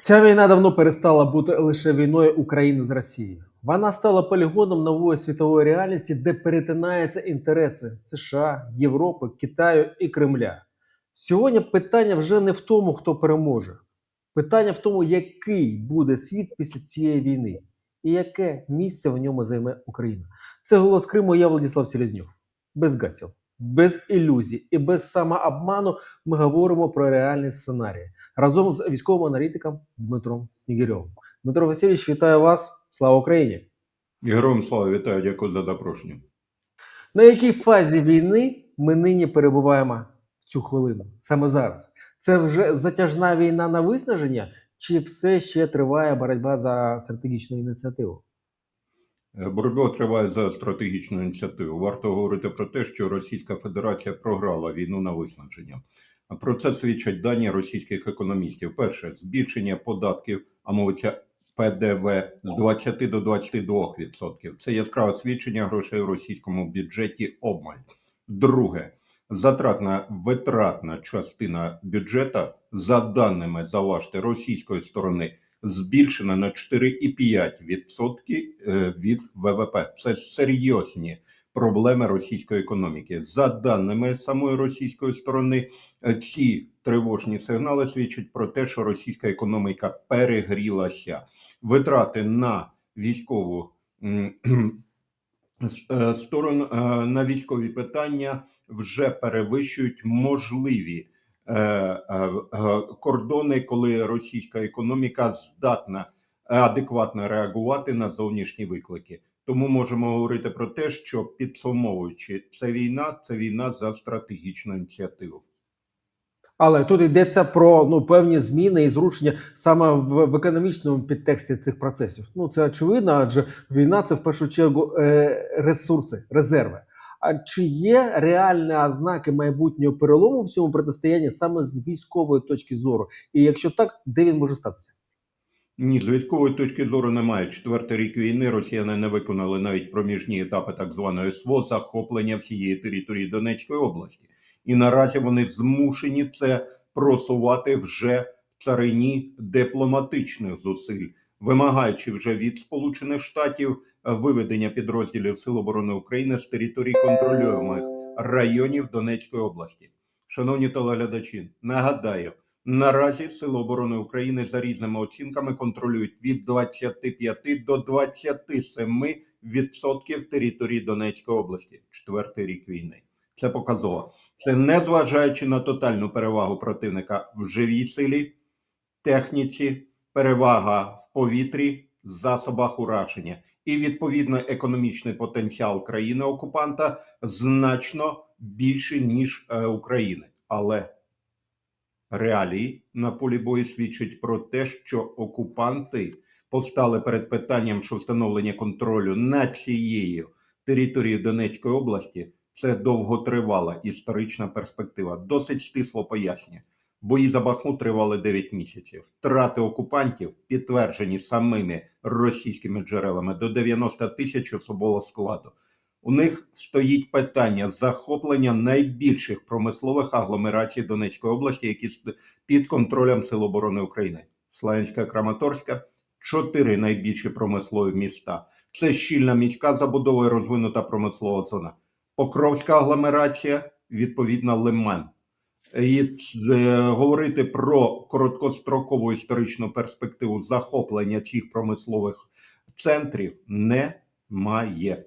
Ця війна давно перестала бути лише війною України з Росією. Вона стала полігоном нової світової реальності, де перетинаються інтереси США, Європи, Китаю і Кремля. Сьогодні питання вже не в тому, хто переможе. Питання в тому, який буде світ після цієї війни і яке місце в ньому займе Україна. Це голос Криму. Я Владислав Селезньов. Без гасів, без ілюзій і без самообману ми говоримо про реальний сценарій разом з військовим аналітиком Дмитром Снігирьовим. Дмитро Васильович, вітаю вас! Слава Україні! Героям слава вітаю, дякую за запрошення. На якій фазі війни ми нині перебуваємо в цю хвилину? Саме зараз. Це вже затяжна війна на виснаження, чи все ще триває боротьба за стратегічну ініціативу? Боротьба триває за стратегічну ініціативу. Варто говорити про те, що Російська Федерація програла війну на виснаження. Про це свідчать дані російських економістів. Перше, збільшення податків, а мовиться ПДВ з 20 до 22 відсотків. Це яскраве свідчення грошей у російському бюджеті обмаль. Друге, затратна витратна частина бюджету, за даними заважте російської сторони, збільшена на 4,5% е, від ВВП. Це серйозні проблеми російської економіки. За даними самої російської сторони, е, ці тривожні сигнали свідчать про те, що російська економіка перегрілася. Витрати на військову е, сторону на військові питання вже перевищують можливі кордони, коли російська економіка здатна адекватно реагувати на зовнішні виклики. Тому можемо говорити про те, що підсумовуючи, це війна, це війна за стратегічну ініціативу. Але тут йдеться про ну певні зміни і зрушення саме в, в економічному підтексті цих процесів. Ну це очевидно, адже війна це в першу чергу е, ресурси, резерви. А чи є реальні ознаки майбутнього перелому в цьому протистоянні саме з військової точки зору? І якщо так, де він може статися? Ні, з військової точки зору немає. Четвертий рік війни росіяни не виконали навіть проміжні етапи так званої СВО захоплення всієї території Донецької області. І наразі вони змушені це просувати вже в царині дипломатичних зусиль, вимагаючи вже від Сполучених Штатів виведення підрозділів Сил оборони України з території контролюємих районів Донецької області. Шановні телеглядачі, нагадаю. Наразі Сили оборони України за різними оцінками контролюють від 25 до 27 відсотків території Донецької області. Четвертий рік війни. Це показово. Це не зважаючи на тотальну перевагу противника в живій силі, техніці, перевага в повітрі, засобах ураження. І відповідно економічний потенціал країни окупанта значно більший ніж е, України. Але реалії на полі бою свідчать про те, що окупанти постали перед питанням, що встановлення контролю над цією територією Донецької області це довготривала історична перспектива. Досить стисло пояснює. Бої за Бахмут тривали 9 місяців. Втрати окупантів підтверджені самими російськими джерелами до 90 тисяч особового складу. У них стоїть питання захоплення найбільших промислових агломерацій Донецької області, які під контролем Сил оборони України. Славянська Краматорська чотири найбільші промислові міста. Це щільна міська забудова і розвинута промислова зона. Покровська агломерація, відповідно, Лиман. І е, говорити про короткострокову історичну перспективу захоплення цих промислових центрів немає.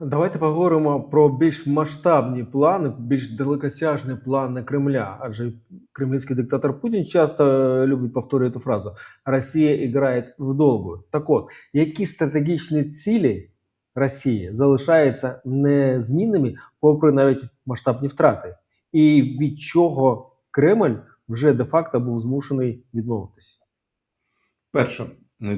Давайте поговоримо про більш масштабні плани, більш далекосяжні плани Кремля. Адже кремлівський диктатор Путін часто е, любить повторювати фразу Росія грає в довгу. Так от, які стратегічні цілі Росії залишаються незмінними, попри навіть масштабні втрати, і від чого Кремль вже де-факто був змушений відмовитися? Перше,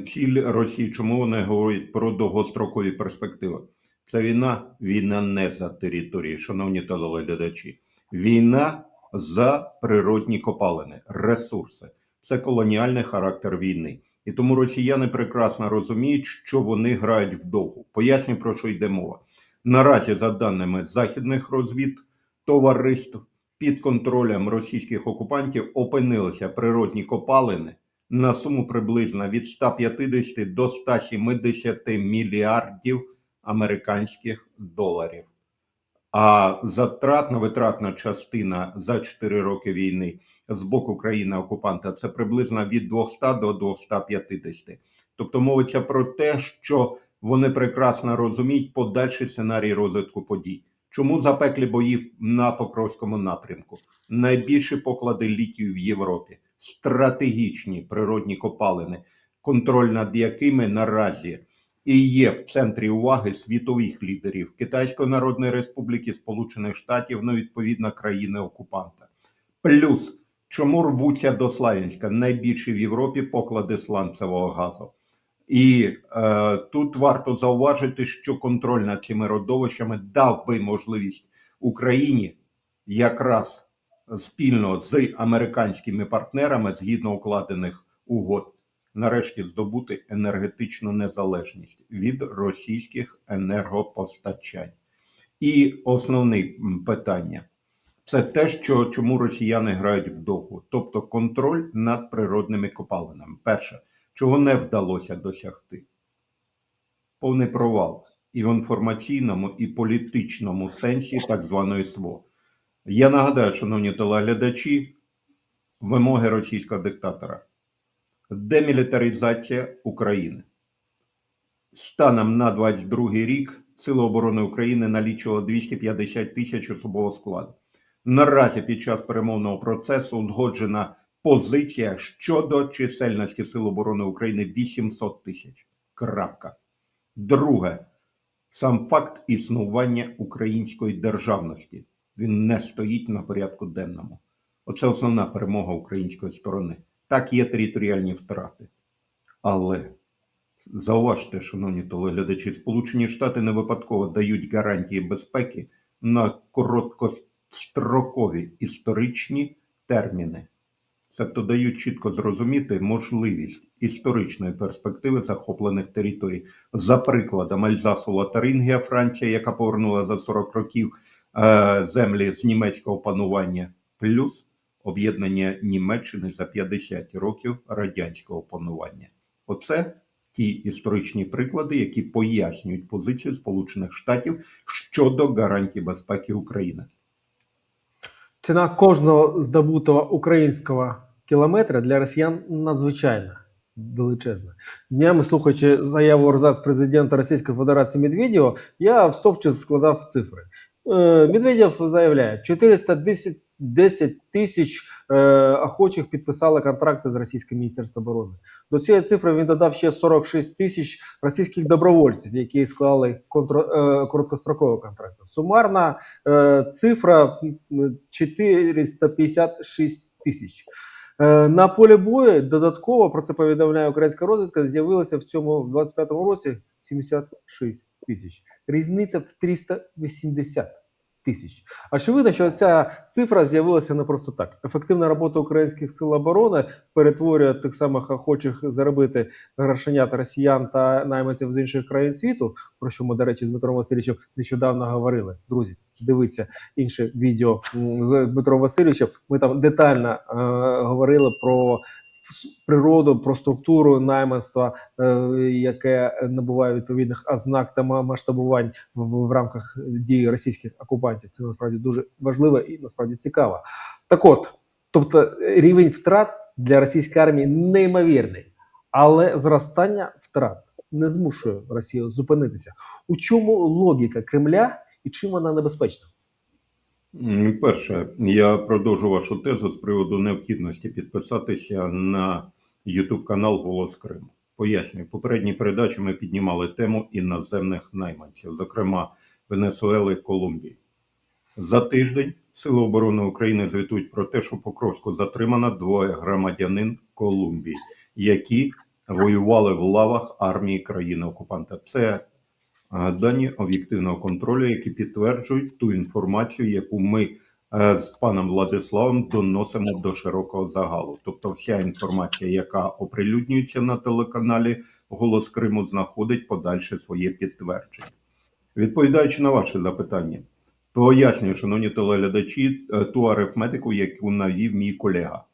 ціль Росії, чому вони говорять про довгострокові перспективи? Це війна, війна не за території, шановні телеглядачі. Війна за природні копалини, ресурси. Це колоніальний характер війни. І тому росіяни прекрасно розуміють, що вони грають вдовгу. Поясню, про що йде мова. Наразі, за даними західних розвід товариств, під контролем російських окупантів опинилися природні копалини на суму приблизно від 150 до 170 мільярдів американських доларів. А затратна витратна частина за 4 роки війни з боку країни-окупанта це приблизно від 200 до 250. Тобто мовиться про те, що вони прекрасно розуміють подальший сценарій розвитку подій. Чому запеклі бої на Покровському напрямку? Найбільші поклади літію в Європі, стратегічні природні копалини, контроль над якими наразі і є в центрі уваги світових лідерів Китайської Народної Республіки, Сполучених Штатів, ну відповідно країни окупанта. Плюс чому рвуться до Славянська найбільші в Європі поклади сланцевого газу. І е, тут варто зауважити, що контроль над цими родовищами дав би можливість Україні якраз спільно з американськими партнерами, згідно укладених угод, нарешті здобути енергетичну незалежність від російських енергопостачань. І основне питання це те, що чому росіяни грають в довгу, тобто контроль над природними копалинами. Перше, чого не вдалося досягти, повний провал і в інформаційному, і політичному сенсі так званої СВО. Я нагадаю, шановні телеглядачі, вимоги російського диктатора. Демілітаризація України. Станом на 22 рік Сили оборони України налічували 250 тисяч особового складу. Наразі під час перемовного процесу узгоджена позиція щодо чисельності Сил оборони України 800 тисяч. Крапка. Друге, сам факт існування української державності. Він не стоїть на порядку денному. Оце основна перемога української сторони. Так, є територіальні втрати. Але зауважте, шановні телеглядачі, Сполучені Штати не випадково дають гарантії безпеки на короткострокові історичні терміни. Тобто дають чітко зрозуміти можливість історичної перспективи захоплених територій. За прикладом Альзасу Лотарингія, Франція, яка повернула за 40 років е, землі з німецького панування, плюс об'єднання Німеччини за 50 років радянського панування. Оце ті історичні приклади, які пояснюють позицію Сполучених Штатів щодо гарантій безпеки України. Ціна кожного здобутого українського кілометра для росіян надзвичайно величезна. Днями слухаючи заяву Орзац президента Російської Федерації Медведєва, я в стопчик складав цифри. Е, Медведєв заявляє, 410 10 тисяч е, охочих підписали контракти з російським міністерством оборони. До цієї цифри він додав ще 46 тисяч російських добровольців, які склали контр, е, короткострокові контракти. Сумарна е, цифра 456 тисяч. Е, На полі бою додатково про це повідомляє українська розвідка. З'явилося в цьому в 25-му році 76 тисяч. Різниця в 380 тисяч. Очевидно, що ця цифра з'явилася не просто так. Ефективна робота українських сил оборони перетворює тих самих охочих заробити грошенят росіян та найманців з інших країн світу, про що ми, до речі, з Дмитром Васильовичем нещодавно говорили. Друзі, дивіться інше відео з Дмитром Васильовичем. Ми там детально е, говорили про природу, про структуру найманства, е, яке набуває відповідних ознак та ма- масштабувань в рамках дії російських окупантів. Це насправді дуже важливо і насправді цікаво. Так от, тобто рівень втрат для російської армії неймовірний, але зростання втрат не змушує Росію зупинитися. У чому логіка Кремля і чим вона небезпечна? Перше, я продовжу вашу тезу з приводу необхідності підписатися на YouTube канал Голос Криму. Пояснюю, в попередній передачі ми піднімали тему іноземних найманців, зокрема Венесуели Колумбії. За тиждень Сили оборони України звітують про те, що Покровську затримано двоє громадянин Колумбії, які воювали в лавах армії країни-окупанта. Це а, дані об'єктивного контролю, які підтверджують ту інформацію, яку ми е, з паном Владиславом доносимо до широкого загалу. Тобто, вся інформація, яка оприлюднюється на телеканалі Голос Криму, знаходить подальше своє підтвердження. Відповідаючи на ваше запитання, Пояснюю, шановні телеглядачі, е, ту арифметику, яку навів мій колега.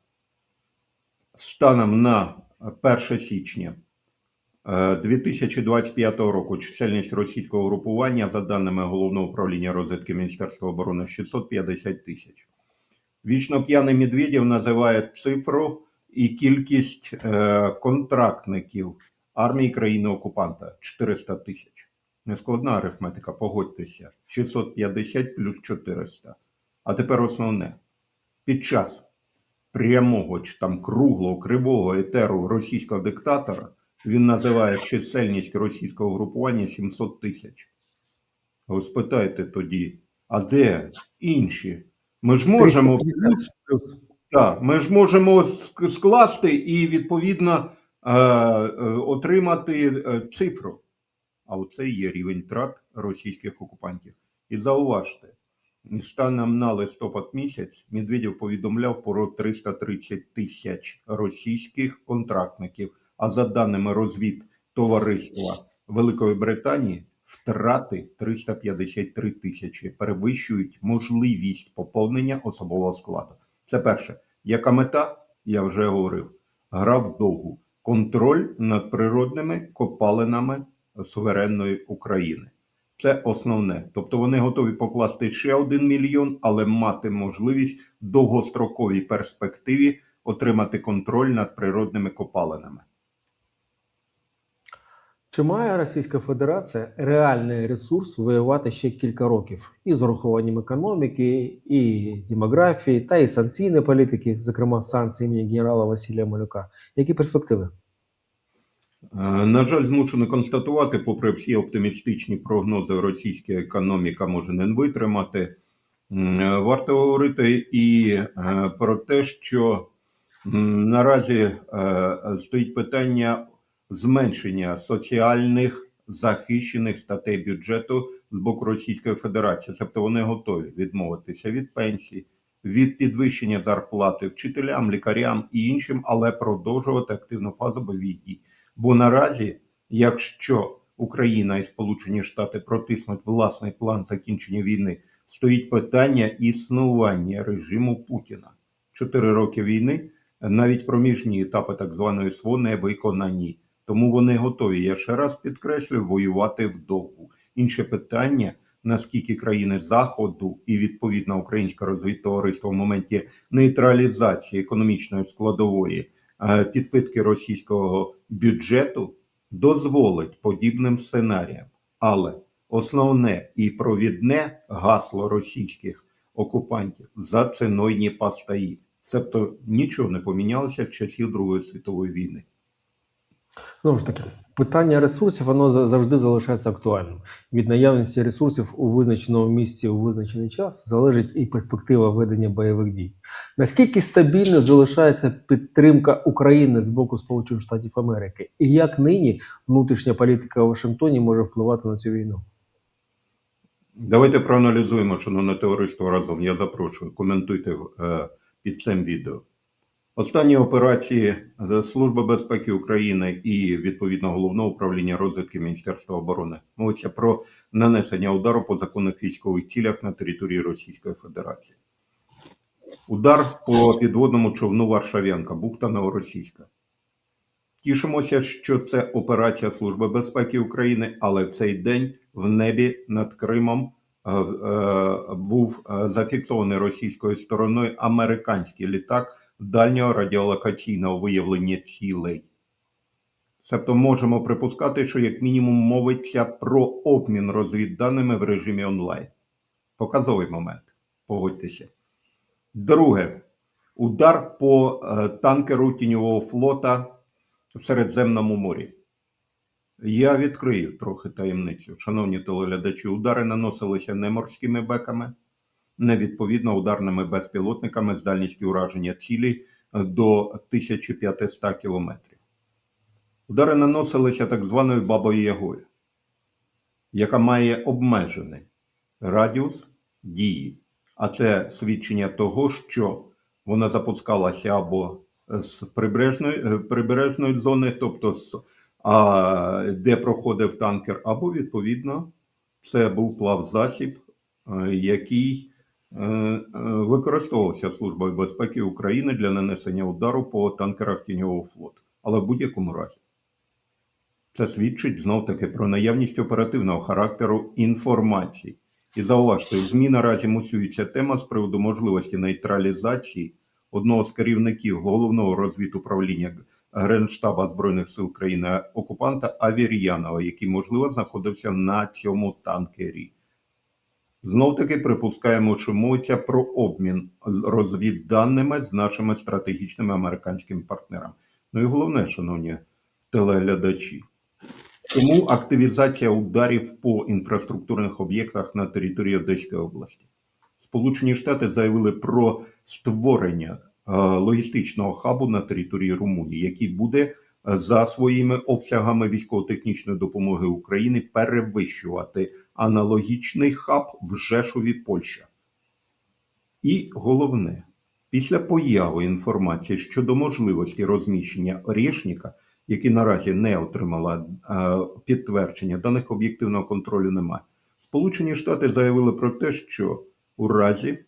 Станом на 1 січня 2025 року чисельність російського групування, за даними Головного управління розвідки Міністерства оборони, 650 тисяч. Вічно п'яний Медведєв називає цифру і кількість е, контрактників армії країни-окупанта 400 тисяч. Нескладна арифметика, погодьтеся. 650 плюс 400. А тепер основне. Під час прямого чи там круглого кривого етеру російського диктатора він називає чисельність російського групування 700 тисяч. Ви спитайте тоді, а де інші? Ми ж можемо 350 так, ми ж можемо скласти і відповідно е, е, отримати е, цифру. А оце є рівень трат російських окупантів. І зауважте, станом на листопад місяць Медведєв повідомляв про 330 тисяч російських контрактників. А за даними розвід товариства Великої Британії, втрати 353 тисячі перевищують можливість поповнення особового складу. Це перше. Яка мета? Я вже говорив. Гра в довгу. Контроль над природними копалинами суверенної України. Це основне. Тобто вони готові покласти ще один мільйон, але мати можливість в довгостроковій перспективі отримати контроль над природними копалинами. Чи має Російська Федерація реальний ресурс воювати ще кілька років із урахуванням економіки, і демографії, та і санкційної політики, зокрема санкції імені генерала Василія Малюка? Які перспективи? Е, На жаль, змушено констатувати, попри всі оптимістичні прогнози, російська економіка може не витримати. Е, Варто говорити і е, про те, що наразі стоїть питання зменшення соціальних захищених статей бюджету з боку Російської Федерації. Тобто вони готові відмовитися від пенсій, від підвищення зарплати вчителям, лікарям і іншим, але продовжувати активну фазу бойових дій. Бо наразі, якщо Україна і Сполучені Штати протиснуть власний план закінчення війни, стоїть питання існування режиму Путіна. Чотири роки війни, навіть проміжні етапи так званої СВО не виконані. Тому вони готові, я ще раз підкреслюю, воювати вдовгу. Інше питання, наскільки країни Заходу і відповідно українське розвідтовариство в моменті нейтралізації економічної складової е, підпитки російського бюджету дозволить подібним сценаріям. Але основне і провідне гасло російських окупантів за ціною не постоїть. Тобто нічого не помінялося в часів Другої світової війни. Знову ж таки, питання ресурсів воно завжди залишається актуальним. Від наявності ресурсів у визначеному місці у визначений час залежить і перспектива ведення бойових дій. Наскільки стабільною залишається підтримка України з боку Сполучених Штатів Америки, і як нині внутрішня політика у Вашингтоні може впливати на цю війну? Давайте проаналізуємо, шановне товариство, разом. Я запрошую, коментуйте е, під цим відео. Останні операції Служби безпеки України і відповідно головного управління розвідки Міністерства оборони мовиться про нанесення удару по законних військових цілях на території Російської Федерації. Удар по підводному човну Варшавянка, бухта Новоросійська. Тішимося, що це операція Служби безпеки України, але в цей день в небі над Кримом е, е, був е, зафіксований російською стороною американський літак дальнього радіолокаційного виявлення цілей. Тобто можемо припускати, що як мінімум мовиться про обмін розвідданими в режимі онлайн. Показовий момент. Погодьтеся. Друге, удар по е, танкеру тіньового флота в Середземному морі. Я відкрию трохи таємницю. Шановні телеглядачі, удари наносилися не морськими беками, не відповідно ударними безпілотниками з дальністю ураження цілі до 1500 кілометрів. Удари наносилися так званою бабою Ягою, яка має обмежений радіус дії. А це свідчення того, що вона запускалася або з прибережної, е, прибережної зони, тобто з, а, де проходив танкер, або відповідно це був плавзасіб е, який використовувався Службою безпеки України для нанесення удару по танкерах тіньового флоту. Але в будь-якому разі це свідчить знов таки про наявність оперативного характеру інформації. І зауважте, в ЗМІ наразі мусується тема з приводу можливості нейтралізації одного з керівників головного розвідуправління Генштаба Збройних сил країни окупанта Авір'янова, який, можливо, знаходився на цьому танкері. Знов таки припускаємо, що мовиться про обмін розвідданими з нашими стратегічними американськими партнерами. Ну і головне, шановні телеглядачі, тому активізація ударів по інфраструктурних об'єктах на території Одеської області. Сполучені Штати заявили про створення е, логістичного хабу на території Румунії, який буде за своїми обсягами військово-технічної допомоги України перевищувати аналогічний хаб в Жешові Польща. І головне, після появи інформації щодо можливості розміщення Орєшніка, які наразі не отримала е, підтвердження, даних об'єктивного контролю немає. Сполучені Штати заявили про те, що у разі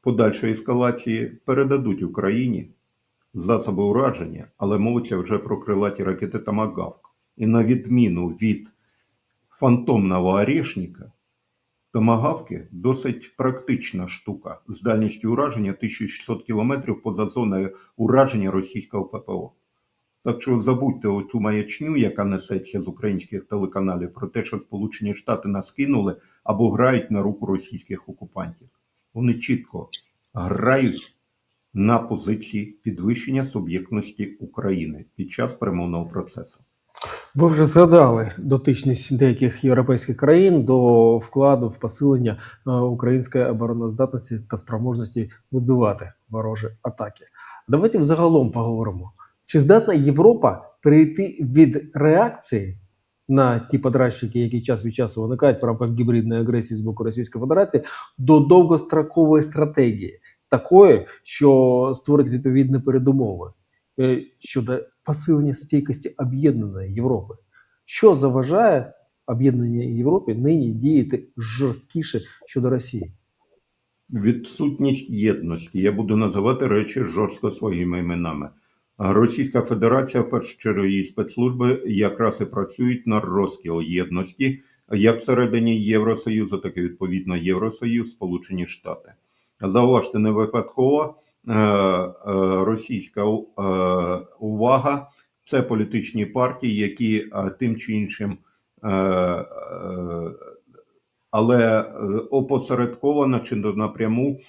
подальшої ескалації передадуть Україні засоби ураження, але мовиться вже про крилаті ракети Томагавк. І на відміну від фантомного орешника, Томагавки досить практична штука з дальністю ураження 1600 км поза зоною ураження російського ППО. Так що забудьте оцю маячню, яка несеться з українських телеканалів, про те, що Сполучені Штати нас кинули або грають на руку російських окупантів. Вони чітко грають на позиції підвищення суб'єктності України під час перемовного процесу. Ви вже згадали дотичність деяких європейських країн до вкладу в посилення е, української обороноздатності та спроможності видувати ворожі атаки. Давайте взагалом поговоримо. Чи здатна Європа перейти від реакції на ті подрядчики, які час від часу виникають в рамках гібридної агресії з боку Російської Федерації, до довгострокової стратегії, такої, що створить відповідні передумови е, щодо посилення стійкості об'єднаної Європи? Що заважає об'єднаній Європі нині діяти жорсткіше щодо Росії? Відсутність єдності. Я буду називати речі жорстко своїми іменами. Російська Федерація, в першу чергу, її спецслужби якраз і працюють на розкіл єдності, як всередині Євросоюзу, так і відповідно Євросоюз, Сполучені Штати. Зауважте, не випадково е, е, російська е, увага це політичні партії, які тим чи іншим. але опосередковано чи напряму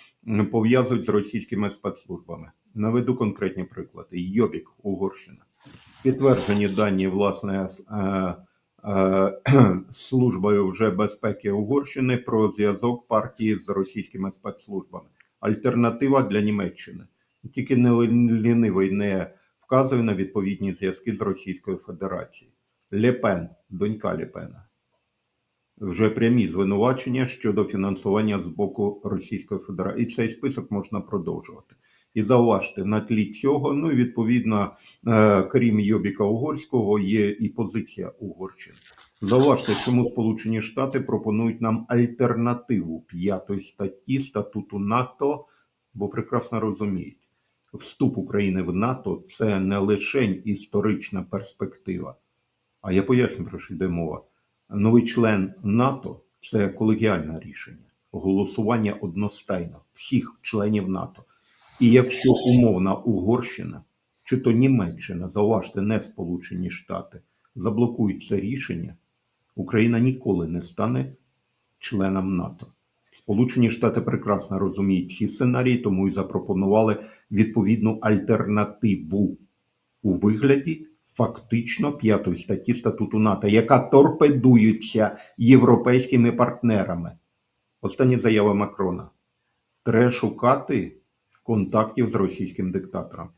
пов'язують з російськими спецслужбами. Наведу конкретні приклади. Йобік, Угорщина. Підтверджені дані власне службою вже безпеки Угорщини про зв'язок партії з російськими спецслужбами. Альтернатива для Німеччини. Тільки не лінивий не вказує на відповідні зв'язки з Російською Федерацією. Лепен, донька Лепена вже прямі звинувачення щодо фінансування з боку Російської Федерації. І цей список можна продовжувати. І зауважте, на тлі цього, ну і відповідно, е, крім Йобіка Угорського, є і позиція Угорщини. Зауважте, чому Сполучені Штати пропонують нам альтернативу п'ятої статті статуту НАТО, бо прекрасно розуміють, вступ України в НАТО це не лише історична перспектива. А я поясню, про що йде мова. Новий член НАТО це колегіальне рішення, голосування одностайно всіх членів НАТО. І якщо умовна Угорщина чи то Німеччина, зауважте, не Сполучені Штати, заблокують це рішення, Україна ніколи не стане членом НАТО. Сполучені Штати прекрасно розуміють ці сценарії, тому і запропонували відповідну альтернативу у вигляді фактично п'ятої статті статуту НАТО, яка торпедується європейськими партнерами. Остання заява Макрона. Треба шукати контактів з російським диктатором.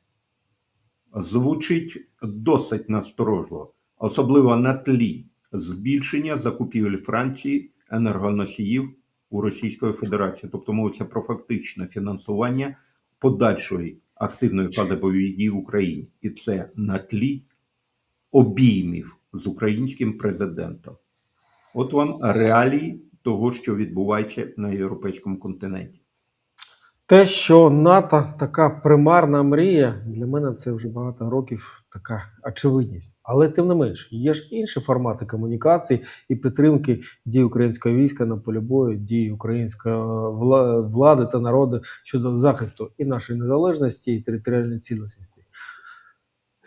Звучить досить насторожливо, особливо на тлі збільшення закупівель Франції енергоносіїв у Російської Федерації, тобто мовиться про фактичне фінансування подальшої активної фази бойових дій в Україні, і це на тлі обіймів з українським президентом. От вам реалії того, що відбувається на європейському континенті. Те, що НАТО така примарна мрія, для мене це вже багато років така очевидність. Але тим не менш, є ж інші формати комунікації і підтримки дій українського війська на полі бою, дій української влади та народу щодо захисту і нашої незалежності, і територіальної цілісності.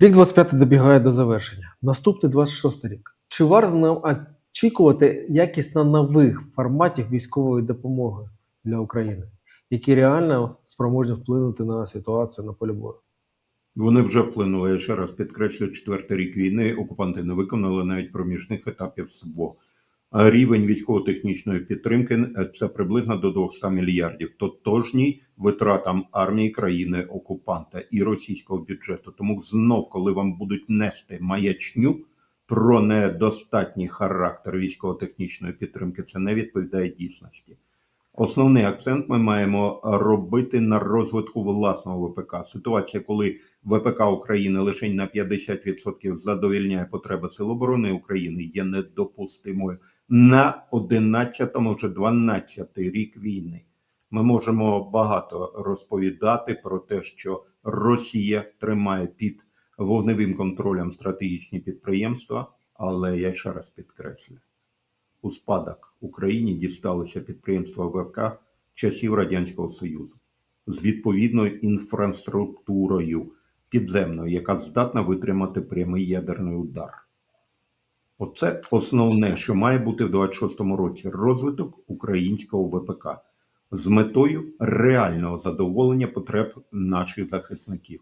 Рік 25 добігає до завершення. Наступний 26 рік. Чи варто нам очікувати якісно нових форматів військової допомоги для України? Які реально спроможні вплинути на ситуацію на полі бою. Вони вже вплинули. Я ще раз підкреслю, четвертий рік війни окупанти не виконали навіть проміжних етапів СВО. А Рівень військово-технічної підтримки е, це приблизно до 200 мільярдів, тотожній витратам армії країни окупанта і російського бюджету. Тому знов, коли вам будуть нести маячню про недостатній характер військово-технічної підтримки, це не відповідає дійсності. Основний акцент ми маємо робити на розвитку власного ВПК. Ситуація, коли ВПК України лише на 50% задовільняє потреби Сил оборони України, є недопустимою на 11-му, вже 12-й рік війни. Ми можемо багато розповідати про те, що Росія тримає під вогневим контролем стратегічні підприємства, але я ще раз підкреслю у спадок Україні дісталися підприємства ВК часів Радянського Союзу з відповідною інфраструктурою підземною, яка здатна витримати прямий ядерний удар. Оце основне, що має бути в 26-му році розвиток українського ВПК з метою реального задоволення потреб наших захисників.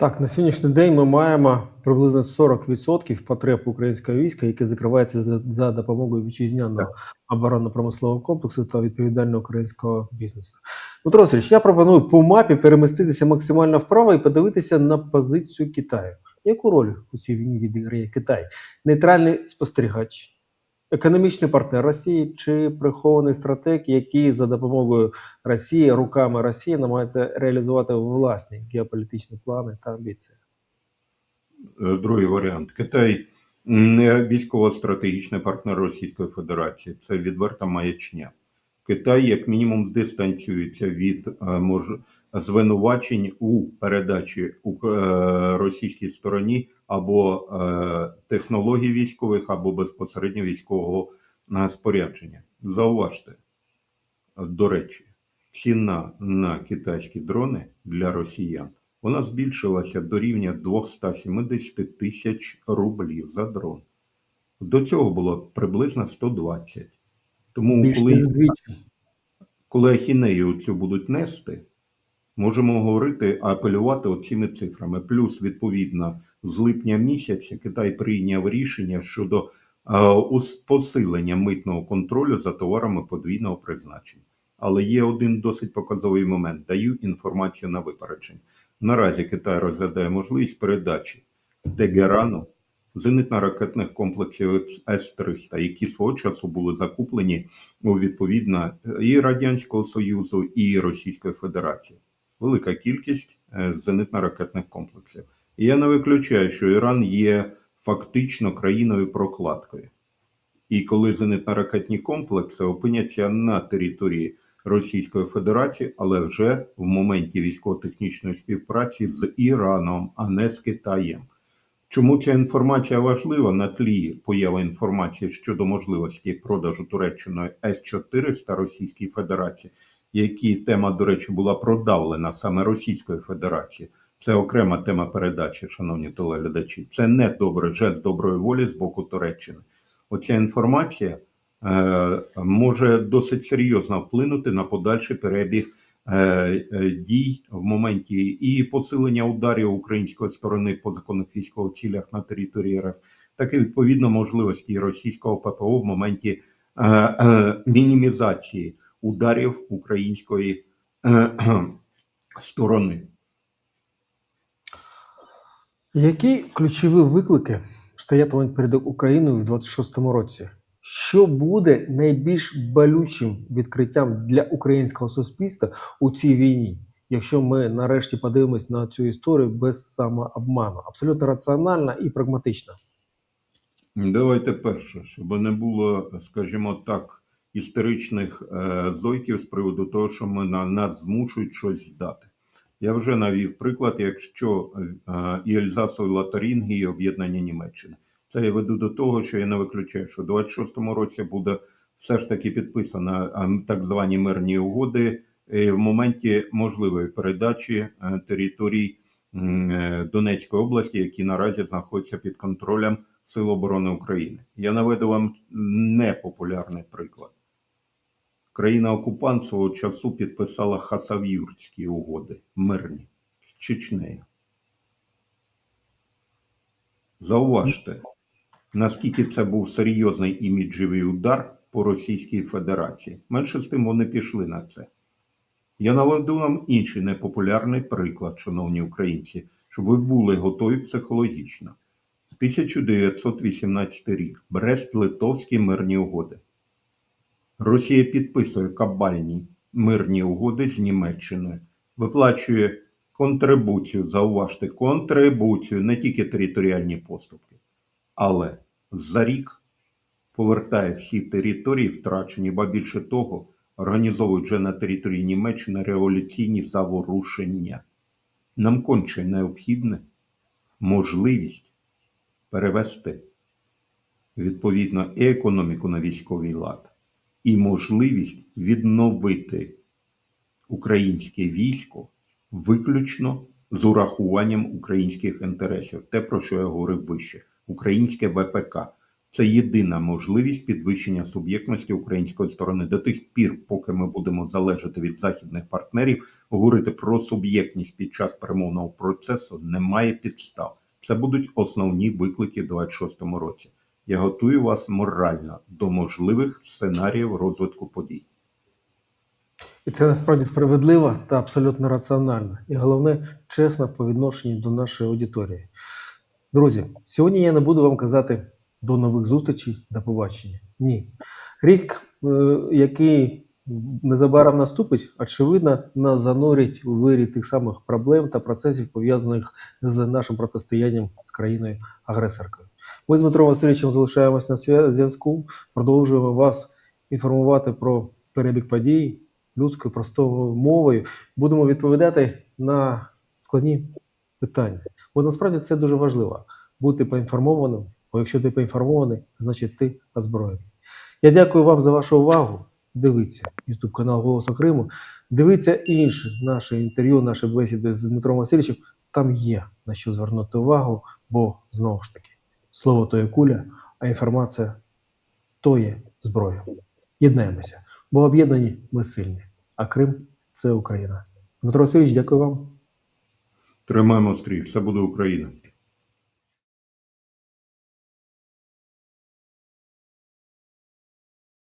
Так, на сьогоднішній день ми маємо приблизно 40% потреб українського війська, яке закривається за, допомогою вітчизняного оборонно-промислового комплексу та відповідального українського бізнесу. Дмитро Васильович, я пропоную по мапі переміститися максимально вправо і подивитися на позицію Китаю. Яку роль у цій війні відіграє Китай? Нейтральний спостерігач, економічний партнер Росії чи прихований стратег, який за допомогою Росії, руками Росії намагається реалізувати власні геополітичні плани та амбіції? Е, Другий варіант. Китай не військово-стратегічний партнер Російської Федерації. Це відверта маячня. Китай, як мінімум, дистанціюється від е, мож... звинувачень у передачі у е, російській стороні або е, технологій військових, або безпосередньо військового е, спорядження. Зауважте, до речі, ціна на китайські дрони для росіян вона збільшилася до рівня 270 тисяч рублів за дрон. До цього було приблизно 120. Тому, Більш коли, коли ахінею цю будуть нести, можемо говорити, апелювати оціми цифрами. Плюс, відповідно, з липня місяця Китай прийняв рішення щодо е, посилення митного контролю за товарами подвійного призначення. Але є один досить показовий момент. Даю інформацію на випередження. Наразі Китай розглядає можливість передачі Тегерану зенитно-ракетних комплексів С-300, які свого часу були закуплені у відповідно і Радянського Союзу, і Російської Федерації. Велика кількість е, зенитно-ракетних комплексів. Я не виключаю, що Іран є фактично країною прокладкою. І коли зенитно-ракетні комплекси опиняться на території Російської Федерації, але вже в моменті військово-технічної співпраці з Іраном, а не з Китаєм. Чому ця інформація важлива на тлі появи інформації щодо можливості продажу Туреччиною С-400 Російській Федерації, які тема, до речі, була продавлена саме Російською Федерацією. Це окрема тема передачі, шановні телеглядачі. Це не добре жест доброї волі з боку Туреччини. Оця інформація е, може досить серйозно вплинути на подальший перебіг е, е, дій в моменті і посилення ударів української сторони по законних військових цілях на території РФ, так і відповідно можливості російського ППО в моменті е, е, мінімізації ударів української е, е, сторони. Які ключові виклики стоятимуть перед Україною в 26-му році? Що буде найбільш болючим відкриттям для українського суспільства у цій війні, якщо ми нарешті подивимось на цю історію без самообману, абсолютно раціонально і прагматично? Давайте перше, щоб не було, скажімо так, історичних е, зойків з приводу того, що ми на нас змушують щось дати. Я вже навів приклад, якщо е, і Ельзасу, і об'єднання Німеччини. Це я веду до того, що я не виключаю, що у 26-му році буде все ж таки підписано е, так звані мирні угоди в моменті можливої передачі е, територій е, Донецької області, які наразі знаходяться під контролем Сил оборони України. Я наведу вам непопулярний приклад. Країна-окупант свого часу підписала Хасавюртські угоди мирні з Чечнею. Зауважте, наскільки це був серйозний іміджевий удар по Російській Федерації. Менше з тим вони пішли на це. Я наведу вам інший непопулярний приклад, шановні українці, щоб ви були готові психологічно. 1918 рік. Брест-Литовські мирні угоди. Росія підписує кабальні мирні угоди з Німеччиною, виплачує контрибуцію, зауважте, контрибуцію, не тільки територіальні поступки, але за рік повертає всі території втрачені, ба більше того, організовують вже на території Німеччини революційні заворушення. Нам конче необхідне можливість перевести відповідно і економіку на військовий лад, і можливість відновити українське військо виключно з урахуванням українських інтересів. Те, про що я говорив вище, українське ВПК. Це єдина можливість підвищення суб'єктності української сторони до тих пір, поки ми будемо залежати від західних партнерів, говорити про суб'єктність під час перемовного процесу немає підстав. Це будуть основні виклики в 26-му році. Я готую вас морально до можливих сценаріїв розвитку подій. І це насправді справедливо та абсолютно раціонально. І головне, чесно по відношенню до нашої аудиторії. Друзі, сьогодні я не буду вам казати до нових зустрічей, до побачення. Ні. Рік, е, який незабаром наступить, очевидно, нас занурить у вирі тих самих проблем та процесів, пов'язаних з нашим протистоянням з країною агресоркою. Ми з Дмитром Васильовичем залишаємось на зв'язку, продовжуємо вас інформувати про перебіг подій людською простою мовою. Будемо відповідати на складні питання. Бо насправді це дуже важливо бути поінформованим. Бо якщо ти поінформований, значить ти озброєний. Я дякую вам за вашу увагу. Дивіться YouTube канал Голосу Криму. Дивіться інші наші інтерв'ю, наші бесіди з Дмитром Васильовичем. Там є на що звернути увагу, бо знову ж таки слово то є куля, а інформація то є зброя. Єднаємося, бо об'єднані ми сильні, а Крим це Україна. Дмитро Васильович, дякую вам. Тримаємо стрій, все буде Україна.